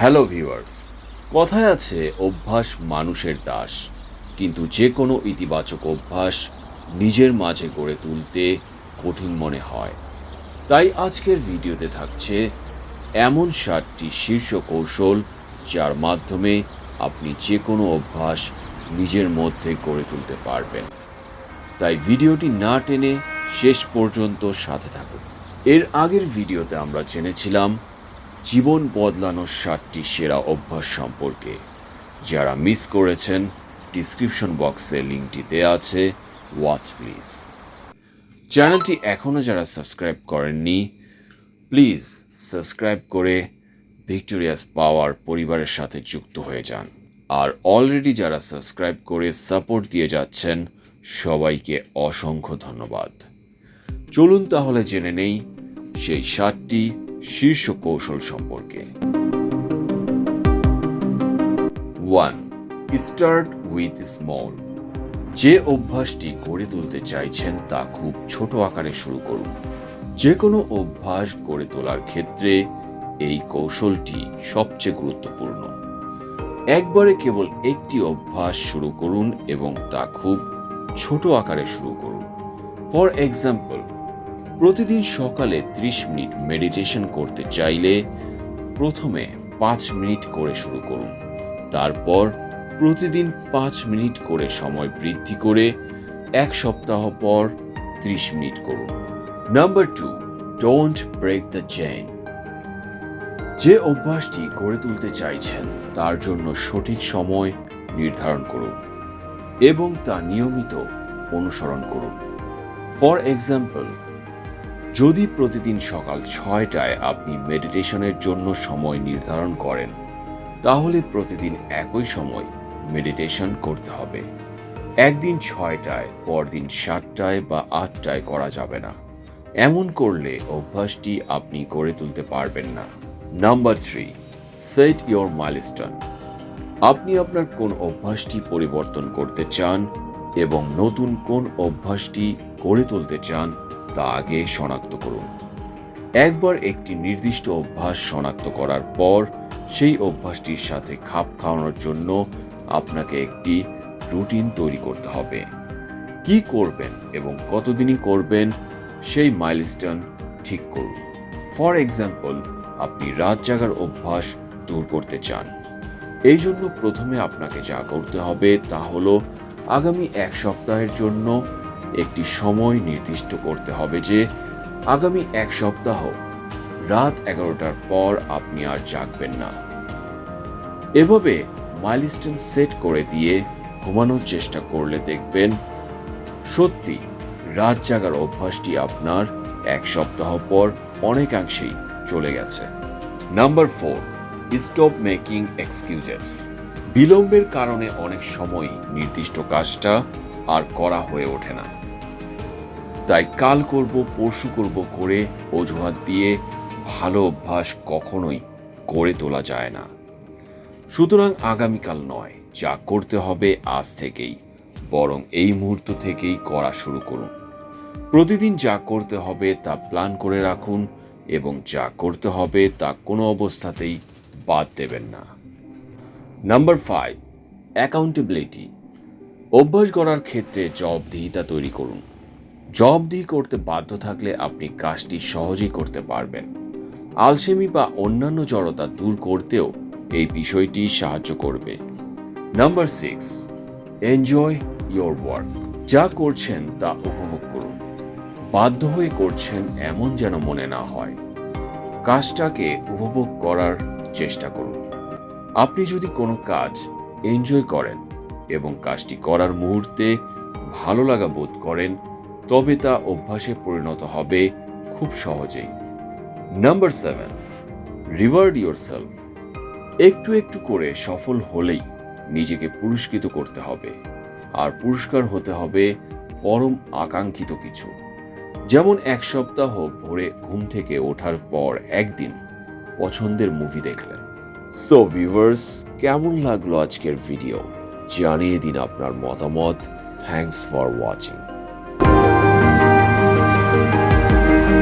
Hello viewers কথায় আছে, অভ্যাস মানুষের দাস। কিন্তু যে কোনো ইতিবাচক অভ্যাস নিজের মাঝে গড়ে তুলতে কঠিন মনে হয়। তাই আজকের ভিডিওতে থাকছে এমন সাতটি শীর্ষ কৌশল যার মাধ্যমে আপনি যে কোনো অভ্যাস নিজের মধ্যে গড়ে তুলতে পারবেন। তাই ভিডিওটি না টেনে শেষ পর্যন্ত সাথে থাকুন। এর আগের ভিডিওতে আমরা জেনেছিলাম জীবন বদলানোর সাতটি সেরা অভ্যাস সম্পর্কে, যারা মিস করেছেন ডিসক্রিপশন বক্সে লিঙ্কটি দেওয়া আছে ওয়াচ প্লিজ চ্যানেলটি এখনও যারা সাবস্ক্রাইব করেননি প্লিজ সাবস্ক্রাইব করে ভিক্টোরিয়াস পাওয়ার পরিবারের সাথে যুক্ত হয়ে যান। আর অলরেডি যারা সাবস্ক্রাইব করে সাপোর্ট দিয়ে যাচ্ছেন, সবাইকে অসংখ্য ধন্যবাদ। চলুন তাহলে জেনে নেই, সেই সাতটি শীর্ষ কৌশল সম্পর্কে। ওয়ান স্টার্ট উইথ স্মল যে অভ্যাসটি গড়ে তুলতে চাইছেন তা খুব ছোট আকারে শুরু করুন। যে কোনো অভ্যাস গড়ে তোলার ক্ষেত্রে এই কৌশলটি সবচেয়ে গুরুত্বপূর্ণ। একবারে কেবল একটি অভ্যাস শুরু করুন এবং তা খুব ছোট আকারে শুরু করুন। ফর এক্সাম্পল প্রতিদিন সকালে 30 মিনিট মেডিটেশন করতে চাইলে প্রথমে পাঁচ মিনিট করে শুরু করুন। তারপর প্রতিদিন পাঁচ মিনিট করে সময় বৃদ্ধি করে এক সপ্তাহ পর 30 মিনিট করুন। Number two don't break the chain যে অভ্যাসটি গড়ে তুলতে চাইছেন, তার জন্য সঠিক সময় নির্ধারণ করুন এবং তা নিয়মিত অনুসরণ করুন। ফর এক্সাম্পল যদি প্রতিদিন সকাল ছয়টায় আপনি মেডিটেশনের জন্য সময় নির্ধারণ করেন, তাহলে প্রতিদিন একই সময় মেডিটেশন করতে হবে। একদিন ছয়টায়, পরদিন সাতটায় বা আটটায় করা যাবে না। এমন করলে অভ্যাসটি আপনি গড়ে তুলতে পারবেন না। Number three, set your milestone. আপনি আপনার কোন অভ্যাসটি পরিবর্তন করতে চান এবং নতুন কোন অভ্যাসটি গড়ে তুলতে চান তা আগে শনাক্ত করুন। একবার একটি নির্দিষ্ট অভ্যাস শনাক্ত করার পর সেই অভ্যাসটির সাথে খাপ খাওয়ানোর জন্য আপনাকে একটি রুটিন তৈরি করতে হবে। কি করবেন এবং কতদিনই করবেন সেই মাইলস্টোন ঠিক করুন। ফর এক্সাম্পল, আপনি রাত জাগার অভ্যাস দূর করতে চান। এই জন্য প্রথমে আপনাকে যা করতে হবে তা হলো আগামী এক সপ্তাহের জন্য একটি সময় নির্দিষ্ট করতে হবে যে আগামী এক সপ্তাহ, রাত এগারোটার পর আপনি আর জাগবেন না। এভাবে মাইলস্টোন সেট করে দিয়ে ঘুমানোর চেষ্টা করলে দেখবেন সত্যি রাত জাগার অভ্যাসটি আপনার এক সপ্তাহ পর অনেকাংশেই চলে গেছে। Number four stop making excuses বিলম্বের কারণে অনেক সময় নির্দিষ্ট কাজটা আর করা হয়ে ওঠে না। তাই কাল করব, পরশু করব করে অজুহাত দিয়ে ভালো অভ্যাস কখনোই গড়ে তোলা যায় না। সুতরাং আগামীকাল নয়, যা করতে হবে আজ থেকেই, বরং এই মুহূর্ত থেকেই করা শুরু করুন। প্রতিদিন যা করতে হবে তা প্ল্যান করে রাখুন এবং যা করতে হবে তা কোনো অবস্থাতেই বাদ দেবেন না। Number five, accountability. অভ্যাস গড়ার ক্ষেত্রে জবাবদিহিতা তৈরি করুন। জবাবদিহি করতে বাধ্য থাকলে আপনি কাজটি সহজেই করতে পারবেন। আলসেমি বা অন্যান্য জড়তা দূর করতেও এই বিষয়টি সাহায্য করবে। Number six, enjoy your work. যা করছেন তা উপভোগ করুন। বাধ্য হয়ে করছেন এমন যেন মনে না হয়। কাজটাকে উপভোগ করার চেষ্টা করুন। আপনি যদি কোনো কাজ এনজয় করেন এবং কাজটি করার মুহূর্তে ভালো লাগা বোধ করেন তবে তা অভ্যাসে পরিণত হবে খুব সহজেই। নাম্বার সেভেন রিওয়ার্ড সেলফ একটু একটু করে সফল হলেই নিজেকে পুরস্কৃত করতে হবে। আর পুরস্কার হতে হবে পরম আকাঙ্ক্ষিত কিছু। যেমন এক সপ্তাহ ভোরে ঘুম থেকে ওঠার পর একদিন পছন্দের মুভি দেখলেন। সো ভিউয়ার্স কেমন লাগল আজকের ভিডিও জানিয়ে দিন আপনার মতামত। Thanks for watching